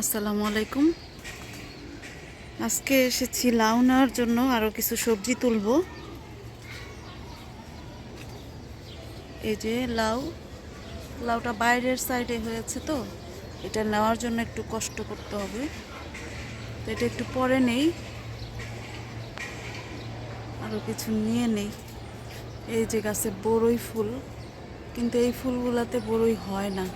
আসসালামু আলাইকুম। আজকে এসেছি লাউ নেওয়ার জন্য আরও কিছু সবজি তুলব। এই যে লাউ, লাউটা বাইরের সাইডে হয়েছে তো, এটা নেওয়ার জন্য একটু কষ্ট করতে হবে। তো এটা একটু পরে নেই। আরও কিছু নিয়ে নেই। এই যে গাছে বড়ই ফুল, কিন্তু এই ফুলগুলাতে বড়ই হয় না।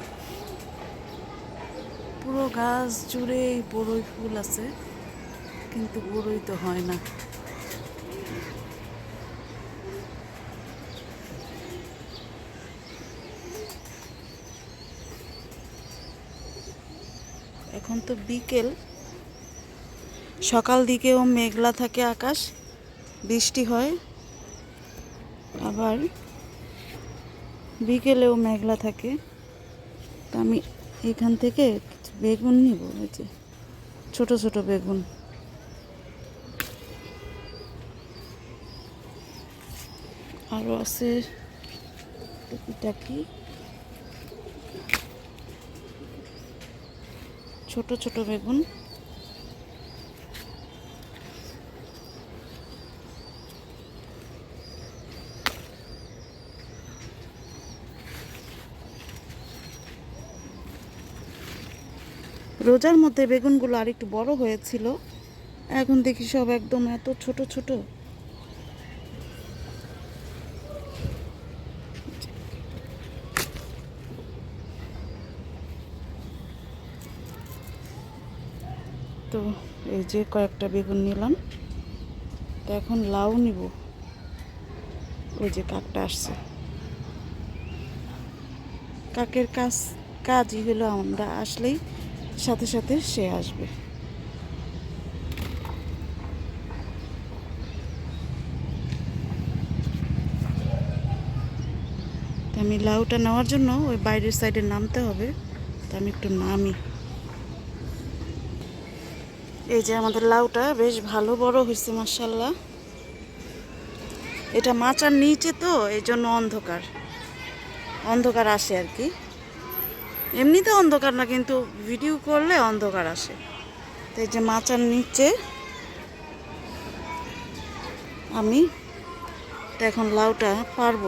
পুরো গাছ জুড়ে এই বড়ই ফুল আছে, কিন্তু বড়ই তো হয় না। এখন তো বিকেল, সকাল দিকেও মেঘলা থাকে আকাশ, বৃষ্টি হয়, আবার বিকেলেও মেঘলা থাকে। তা আমি এখান থেকে বেগুন নিব এই যে ছোট ছোট বেগুন। আরও আছে টুকিটাকি ছোট ছোট বেগুন। রোজার মধ্যে বেগুনগুলো আর একটু বড় হয়েছিল। এখন দেখি সব একদম এত ছোট ছোট। তো এই যে কয়েকটা বেগুন নিলাম। তো এখন লাউ নিব। ওই যে কাকটা আসছে। কাকের কাজ, কাজই হলো আমরা আসলেই সাথে সাথে সে আসবে। আমি লাউটা নেওয়ার জন্য ওই বাইরের সাইডে নামতে হবে। তো আমি একটু নামি। এই যে আমাদের লাউটা বেশ ভালো বড় হয়েছে মার্শাল্লাহ এটা মাচার নিচে তো এই জন্য অন্ধকার। অন্ধকার আসে আর কি। এমনিতে অন্ধকার না, কিন্তু ভিডিও করলে অন্ধকার আসে। তো এই যে মাচার নিচে, আমি এখন লাউটা পারব।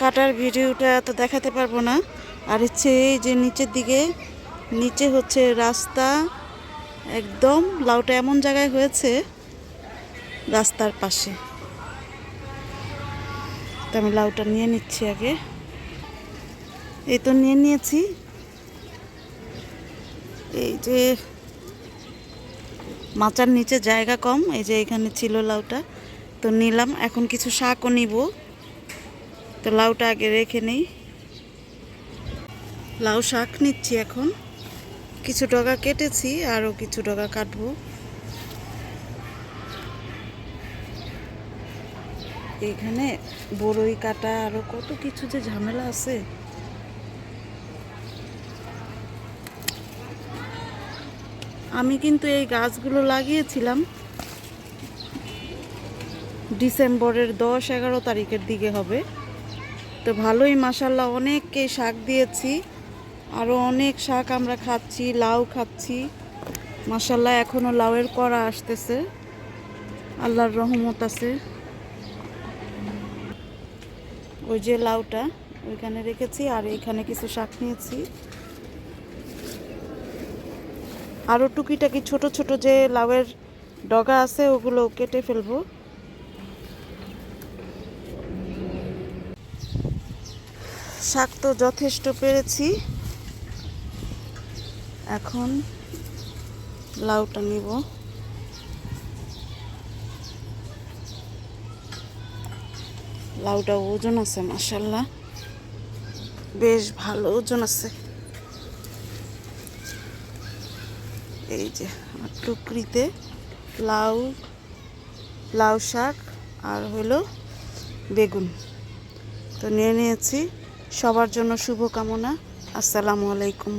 কাটার ভিডিওটা তো দেখাতে পারব না। আর হচ্ছে এই যে নিচের দিকে, নিচে হচ্ছে রাস্তা। একদম লাউটা এমন জায়গায় হয়েছে, রাস্তার পাশে। তো আমি লাউটা নিয়ে নিচ্ছি আগে। এই তো নিয়ে নিয়েছি। এই যে মাচার নিচে জায়গা কম, এই যে এখানে ছিল লাউটা। তো নিলাম, এখন কিছু শাকও নিব। তো লাউটা আগে রেখে নেই। লাউ শাক নিচ্ছি এখন। কিছু ডগা কেটেছি আরও কিছু ডগা কাটবো। এখানে বড়ই কাটা আরও কত কিছু যে ঝামেলা আছে। আমি কিন্তু এই গাছগুলো লাগিয়েছিলাম ডিসেম্বরের দশ এগারো তারিখের দিকে হবে। তো ভালোই মাসাল্লাহ অনেককে শাক দিয়েছি আরও অনেক শাক আমরা খাচ্ছি, লাউ খাচ্ছি। মাসাল্লাহ এখনও লাউয়ের কড়া আসতেছে, আল্লাহর রহমত আছে। ওই যে লাউটা ওইখানে রেখেছি আর এখানে কিছু শাক নিয়েছি। আরও টুকিটাকি ছোট ছোট যে লাউয়ের ডগা আছে, ওগুলো কেটে ফেলব। শাক তো যথেষ্ট পেরেছি। এখন লাউটা নিব। লাউটা ওজন আছে মাসাল্লাহ বেশ ভালো ওজন আছে। এই যে টুকরিতে লাউ লাউ শাক আর হলো বেগুন। তো নিয়ে নিয়েছি। সবার জন্য শুভকামনা। আসসালামু আলাইকুম।